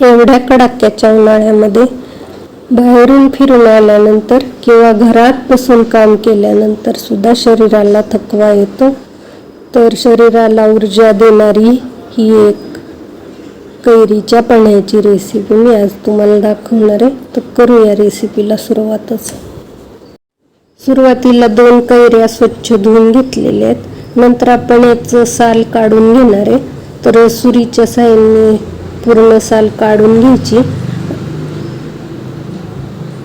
एवढ्या कडाक्याच्या उन्हाळ्यामध्ये बाहेरून फिरून आल्यानंतर किंवा घरात बसून काम केल्यानंतर सुद्धा शरीराला थकवा येतो. तर शरीराला ऊर्जा देणारी ही एक कैरीच्या पाण्याची रेसिपी मी आज तुम्हाला दाखवणार आहे. तर करूया रेसिपीला सुरुवातच. सुरुवातीला दोन कैऱ्या स्वच्छ धुवून घेतलेल्या आहेत. नंतर आपण याचं साल काढून घेणार आहे. तर सुरीच्या साह्याने पूर्ण साल काढून घ्यायची.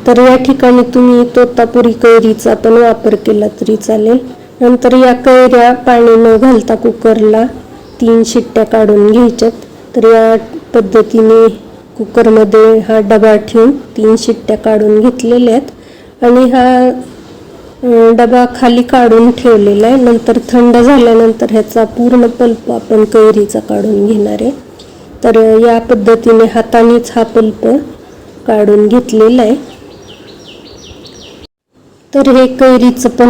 तर या ठिकाणी तुम्ही तोतापुरी कैरीचा पण वापर केला तरी चालेल. नंतर या कैऱ्या पाणी न घालता कुकरला तीन शिट्ट्या काढून घ्यायच्यात. तर या पद्धतीने कुकरमध्ये हा डबा ठेवून तीन शिट्ट्या काढून घेतलेल्या आहेत. आणि हा डबा खाली काढून ठेवलेला आहे. नंतर थंड झाल्यानंतर ह्याचा पूर्ण पल्प आपण कैरीचा काढून घेणार आहे. तर या पद्धतीने हातानेच हा पल्प काढून घेतलेला आहे. तर हे कैरीचं पण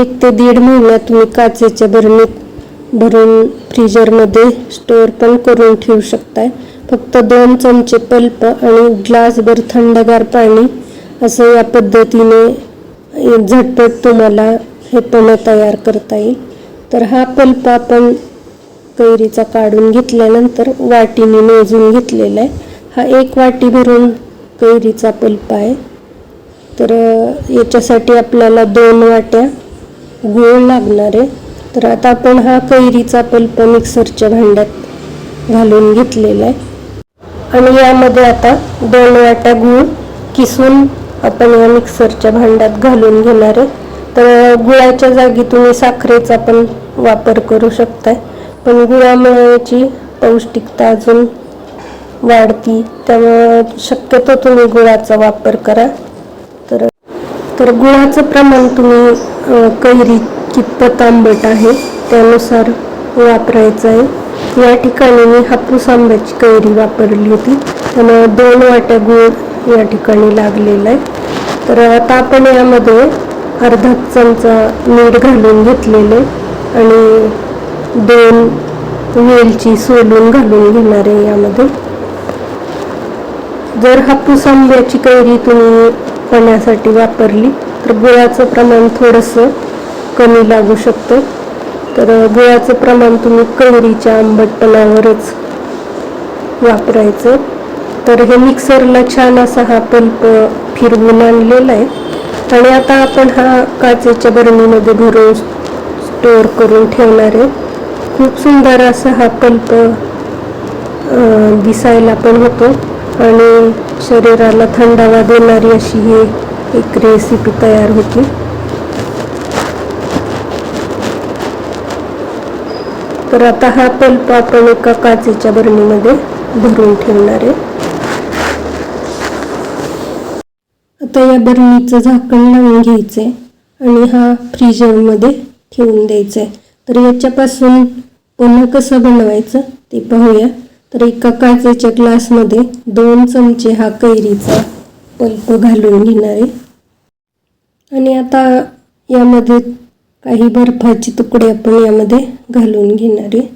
एक ते दीड महिना तुम्ही काचेच्या बरणीत भरून फ्रीजरमध्ये स्टोअर पण करून ठेवू शकताय. फक्त दोन चमचे पल्प आणि ग्लासभर थंडगार पाणी असं या पद्धतीने झटपट तुम्हाला हे पण तयार करता येईल. तर हा पल्प आपण कैरीचा काढून घेतल्यानंतर वाटीने मोजून घेतलेला आहे. हा एक वाटी भरून कैरीचा पल्प आहे. तर याच्यासाठी आपल्याला दोन वाट्या गूळ लागणार आहे. तर आता आपण हा कैरीचा पल्प मिक्सरच्या भांड्यात घालून घेतलेला आहे. आणि यामध्ये आता दोन वाट्या गूळ किसून आपण या मिक्सरच्या भांड्यात घालून घेणार आहे. तर गुळाच्या जागी तुम्ही साखरेचा पण वापर करू शकताय. पण गुळामुळेची पौष्टिकता अजून वाढती त्यामुळं शक्यतो तुम्ही गुळाचा वापर करा. तर तर गुळाचं प्रमाण तुम्ही कैरी कितपत आंबट आहे त्यानुसार वापरायचं आहे. या ठिकाणी मी हापूस आंब्याची कैरी वापरली होती. त्यामुळे दोन वाट्या गुळ या ठिकाणी लागलेला आहे. तर आता आपण यामध्ये अर्धा चमचा मीठ घालून घेतलेले आणि दोन वेलची सोलून घालून घेणार आहे यामध्ये. जर हापूस आंब्याची कैरी तुम्ही पण्यासाठी वापरली तर गुळाचं प्रमाण थोडंसं कमी लागू शकतं. तर गुळाचं प्रमाण तुम्ही कैरीच्या आंबटपणावरच वापरायचं. तर हे मिक्सरला छान असा हा पल्प फिरवून आणलेला आहे. आणि आता आपण हा काचेच्या बरणीमध्ये भरून स्टोअर करून ठेवणार आहे. खूप सुंदर असा हा पल्प दिसायला पण होतो आणि शरीराला थंडावा देणारी अशी ही एक रेसिपी तयार होती. तर आता हा पल्प आपण एका काचेच्या बरणीमध्ये भरून ठेवणार आहे. आता या बरणीचं झाकण लावून घ्यायचंय आणि हा फ्रीजरमध्ये ठेवून द्यायचा आहे तर याच्यापासून पुन्हा कसं बनवायचं ते पाहूया. तर एका काचेच्या ग्लासमध्ये दोन चमचे हा कैरीचा पल्प घालून घेणार आहे. आणि आता यामध्ये काही बर्फाचे तुकडे आपण यामध्ये घालून घेणार आहे.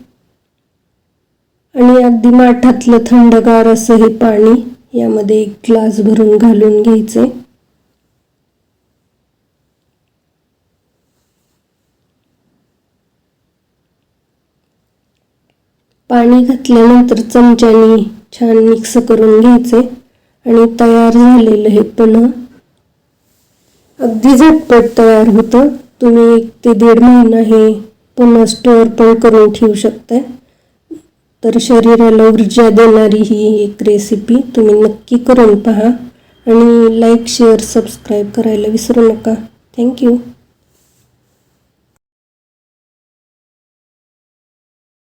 आणि अगदी माठातलं थंडगार असं हे पाणी यामध्ये एक ग्लास भरून घालून घ्यायचंय. पाणी घातल्यानंतर चमच्याने छान मिक्स करून घ्यायचे आणि तयार झालेलं हे पुन्हा अगदी झटपट तयार होतं. तुम्ही एक ते दीड महिना हे पुन्हा स्टोअर पण करून ठेवू शकताय. तर शरीराला ऊर्जा देणारी ही एक रेसिपी तुम्ही नक्की करून पहा आणि लाईक शेअर सबस्क्राईब करायला विसरू नका. थँक्यू